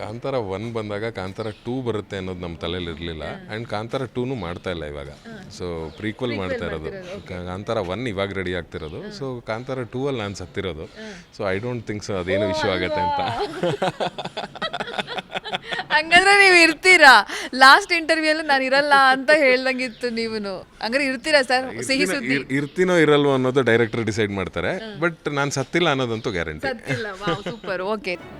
Kantara one ಬಂದಾಗ Kantara two ಬರುತ್ತೆ ಅನ್ನೋದು ನಮ್ಮ ತಲೆಯಲ್ಲಿ ಇರಲಿಲ್ಲ. ಆ್ಯಂಡ್ ಕಾಂತಾರ ಟೂನು ಮಾಡ್ತಾ ಇಲ್ಲ ಇವಾಗ. ಸೊ ಪ್ರೀಕ್ವಲ್ ಮಾಡ್ತಾ ಇರೋದು. ಕಾಂತಾರ ಒನ್ ಇವಾಗ ರೆಡಿ ಆಗ್ತಿರೋದು. ಸೊ ಕಾಂತಾರ ಟೂ ಅಲ್ಲಿ ನಾನು ಸತ್ತಿರೋದು. ಸೊ ಐ ಡೋಂಟ್ ಥಿಂಕ್ಸ್ ಅದೇನು ಇಶ್ಯೂ ಆಗುತ್ತೆ ಅಂತ. ಹಂಗಂದ್ರೆ ನೀವು ಇರ್ತೀರಾ? ಲಾಸ್ಟ್ ಇಂಟರ್ವ್ಯೂ ಅಲ್ಲಿ ನಾನು ಇರಲ್ಲ ಅಂತ ಹೇಳ್ದಂಗಿತ್ತು ನೀವು ಹಂಗಾರೆ ಇರ್ತೀರಾ ಸರ್? ಸಿಹಿ ಇರ್ತೀನೋ- ಸುದ್ದಿ. ಇರ್- ಇರ್ತೀನೋ ಇರಲ್ವೋ ಅನ್ನೋದು ಡೈರೆಕ್ಟರ್ ಡಿಸೈಡ್ ಮಾಡ್ತಾರೆ. ಬಟ್ ನಾನು ಸತ್ತಿಲ್ಲ ಅನ್ನೋದಂತೂ guarantee super okay